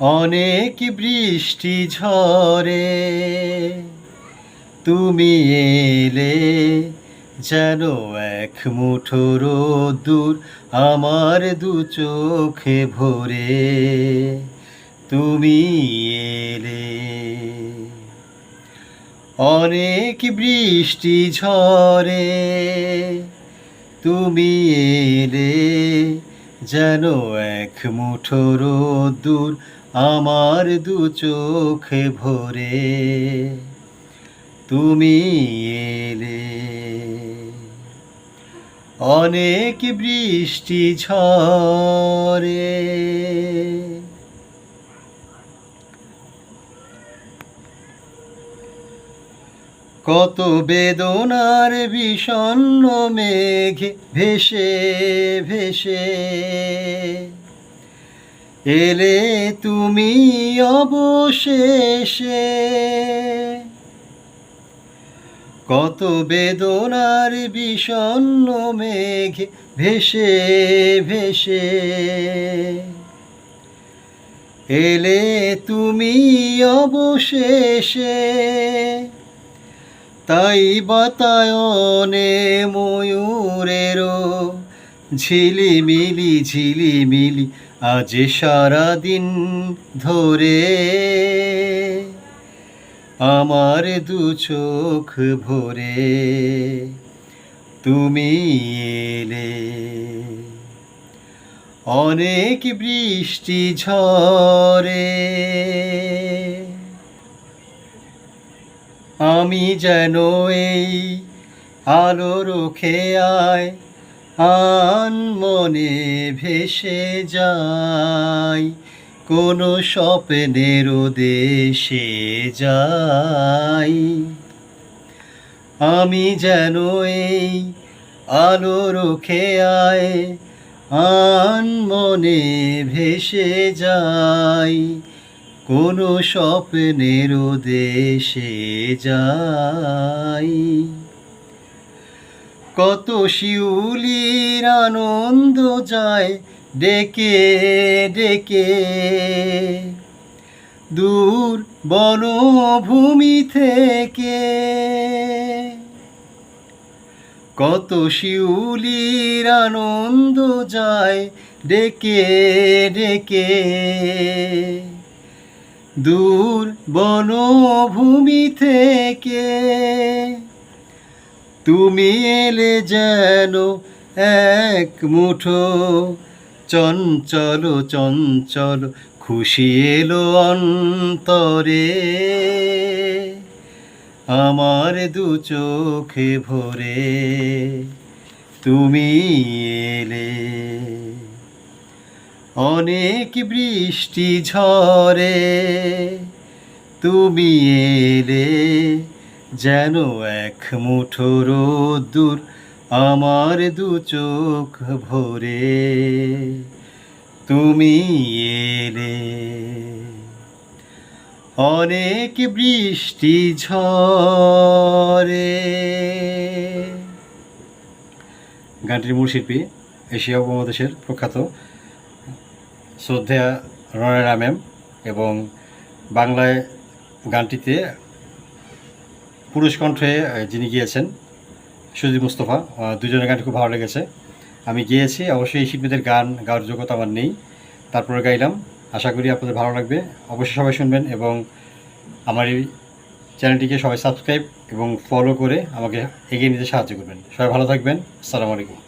অনেক বৃষ্টি ঝরে। তুমি এলে যেন এক মুঠো দূর আমার দু চোখে ভরে। তুমি এলে অনেক বৃষ্টি ঝরে। তুমি এলে যেন এক মুঠোর দূর আমার দু চোখে ভরে। তুমি এলে। অনেক বৃষ্টি ঝরে। কত বেদনার বিষণ্ণ মেঘে ভেসে ভেসে। এলে তুমি অবশেষে। কত বেদনার বিষণ্ণ মেঘে ভেসে ভেসে। এলে তুমি অবশেষে। তাই বাতায়নে ময়ূরেরও ঝিলিমিলি ঝিলিমিলি আজ সারাদিন ধরে। আমার দু চোখ ভরে তুমি এলে। অনেক বৃষ্টি ঝরে। আমি যেন এই আলো রোখে আয়, আন মনে ভেসে যাই, কোনো স্বপ্নের দেশে যাই। আমি যেন এই আলো রোখে আয়, আন মনে ভেসে যাই কোনো স্বপ্নের দেশে যাই। কত শিউলির আনন্দ যায় ডেকে ডেকে। দূর বনভূমি থেকে কত শিউলির আনন্দ যায় ডেকে ডেকে। দূর বনভূমি থেকে। তুমি এলে যেন এক মুঠো চঞ্চল চঞ্চল, খুশি এলো অন্তরে। আমার দু চোখে ভরে তুমি এলে। অনেক বৃষ্টি ঝরে, তুমি এলে যেন এক মুঠো রোদ্দুর আমার দু চোখ ভরে। তুমি এলে। অনেক বৃষ্টি ঝরে। গানটির মূল শিল্পী এশিয়া উপমহাদেশের প্রখ্যাত শ্রদ্ধেয়া রনেরা ম্যাম এবং বাংলায় গানটিতে পুরুষ কণ্ঠে যিনি গিয়েছেন, সুজিত মুস্তফা দুজনের গানটি খুব ভালো লেগেছে। আমি গিয়েছি, অবশ্যই এই শিল্পীদের গান গাওয়ার যোগ্যতা আমার নেই, তারপরে গাইলাম। আশা করি আপনাদের ভালো লাগবে। অবশ্যই সবাই শুনবেন এবং আমার এই চ্যানেলটিকে সবাই সাবস্ক্রাইব এবং ফলো করে আমাকে এগিয়ে নিতে সাহায্য করবেন। সবাই ভালো থাকবেন। আসসালামু আলাইকুম।